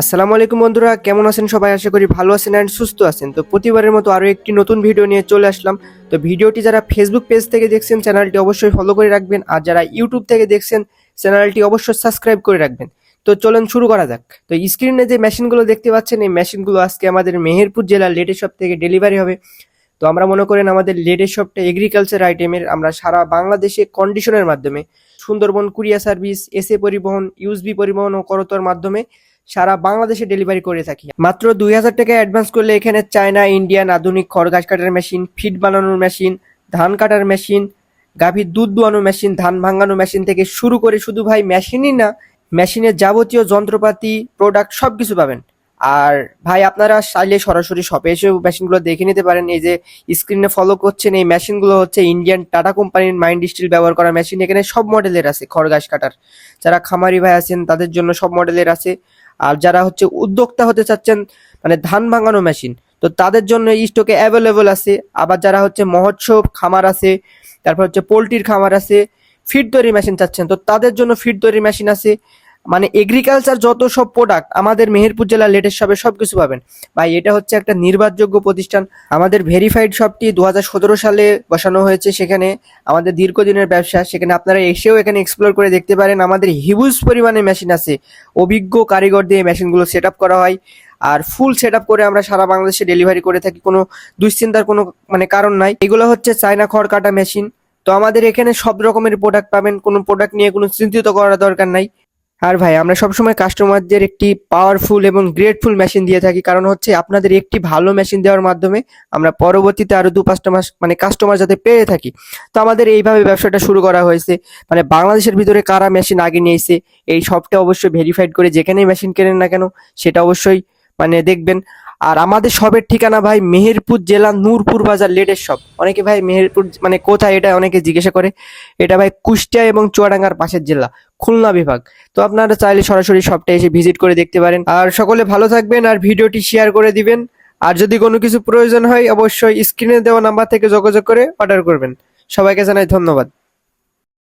আসসালামু আলাইকুম বন্ধুরা, কেমন আছেন সবাই? আশা করি ভালো আছেন অ্যান্ড সুস্থ আছেন। তো প্রতিবারের মতো আরও একটি নতুন ভিডিও নিয়ে চলে আসলাম। তো ভিডিওটি যারা ফেসবুক পেজ থেকে দেখছেন চ্যানেলটি অবশ্যই ফলো করে রাখবেন। আর যারা ইউটিউব থেকে দেখছেন চ্যানেলটি অবশ্যই সাবস্ক্রাইব করে রাখবেন। তো চলুন শুরু করা যাক। তো স্ক্রিনে যে মেশিনগুলো দেখতে পাচ্ছেন, এই মেশিনগুলো আজকে আমাদের মেহেরপুর জেলার লেটের শপ থেকে ডেলিভারি হবে। তো আমরা মনে করেন আমাদের লেটের শপটা এগ্রিকালচার আইটেমের আমরা সারা বাংলাদেশে কন্ডিশনের মাধ্যমে সুন্দরবন কুরিয়া সার্ভিস এসএ পরিবহন ইউএসবি পরিবহন ও করতর মাধ্যমে সারা বাংলাদেশে ডেলিভারি করে থাকি। মাত্র দুই হাজার টাকা অ্যাডভান্স করলে এখানে চায়না, ইন্ডিয়ান, আধুনিক খড় ঘাস কাটার মেশিন ফিড বানানোর মেশিন ধান কাটার মেশিন গাভীর দুধ দোয়ানো মেশিন ধান ভাঙানো মেশিন থেকে শুরু করে শুধু ভাই মেশিনই না মেশিনের যাবতীয় যন্ত্রপাতি প্রোডাক্ট সব কিছু পাবেন। আর ভাই আপনারা চাইলে সরাসরি শপে এসে মেশিনগুলো দেখে নিতে পারেন। এই যে স্ক্রিনে ফলো করছেন, এই মেশিনগুলো হচ্ছে ইন্ডিয়ান টাটা কোম্পানির মাইন্ড স্টিল ব্যবহার করা মেশিন এখানে সব মডেলের আছে খড় ঘাস কাটার। যারা খামারি ভাই আছেন, তাদের জন্য সব মডেলের আছে। আর যারা হচ্ছে উদ্যোক্তা হতে চাচ্ছেন মানে ধান ভাঙানো মেশিন, তো তাদের জন্য এই স্টকে অ্যাভেলেবল আছে। আবার যারা হচ্ছে মহোৎসব খামার আছে, তারপর হচ্ছে পোলট্রির খামার আছে, ফিড তৈরি মেশিন চাচ্ছেন, তো তাদের জন্য ফিড তৈরি মেশিন আছে। মানে এগ্রিকালচার যত সব প্রোডাক্ট আমাদের মেহেরপুর জেলার লেটেস্ট শপে সব কিছু পাবেন। ভাই, এটা হচ্ছে একটা নির্ভরযোগ্য প্রতিষ্ঠান। আমাদের ভেরিফাইড শপটি দু হাজার সতেরো সালে বসানো হয়েছে সেখানে। আমাদের দীর্ঘদিনের ব্যবসা, সেখানে আপনারা এসেও এখানে এক্সপ্লোর করে দেখতে পারেন। আমাদের হিউজ পরিমাণে মেশিন আছে। অভিজ্ঞ কারিগর দিয়ে মেশিনগুলো সেট করা হয়। আর ফুল সেট করে আমরা সারা বাংলাদেশে ডেলিভারি করে থাকি। কোনো দুশ্চিন্তার কোনো মানে কারণ নাই। এগুলো হচ্ছে চায়না খড় কাটা মেশিন তো আমাদের এখানে সব রকমের প্রোডাক্ট পাবেন। কোনো প্রোডাক্ট নিয়ে কোনো চিন্তিত করার দরকার নাই। আর ভাই, আমরা সবসময় কাস্টমারদের একটি পাওয়ারফুল এবং গ্রেটফুল মেশিন দিয়ে থাকি। কারণ হচ্ছে আপনাদের একটি ভালো মেশিন দেওয়ার মাধ্যমে আমরা পরবর্তীতে আরও দু পাঁচটা মাস মানে কাস্টমার যাতে পেয়ে থাকি। তো আমাদের এইভাবে ব্যবসাটা শুরু করা হয়েছে। মানে বাংলাদেশের ভিতরে কারা মেশিন আগে নিয়েছে, এই সবটা অবশ্যই ভেরিফাইড করে যেখানেই মেশিন কেনেন না কেন, সেটা অবশ্যই মানে দেখবেন, আর আমাদের সবের ঠিকানা ভাই মেহেরপুর জেলা নূরপুর বাজার, লেটের শপ অনেকে ভাই মেহেরপুর মানে কোথায় এটা অনেকে জিজ্ঞাসা করে। এটা ভাই কুষ্টিয়া এবং চুয়াডাঙ্গার পাশের জেলা, খুলনা বিভাগ। তো আপনারা চাইলে সরাসরি শপটা এসে ভিজিট করে দেখতে পারেন। আর সকলে ভালো থাকবেন আর ভিডিওটি শেয়ার করে দিবেন। আর যদি কোনো কিছু প্রয়োজন হয়, অবশ্যই স্ক্রিনে দেওয়া নাম্বার থেকে যোগাযোগ করে অর্ডার করবেন। সবাইকে জানাই ধন্যবাদ।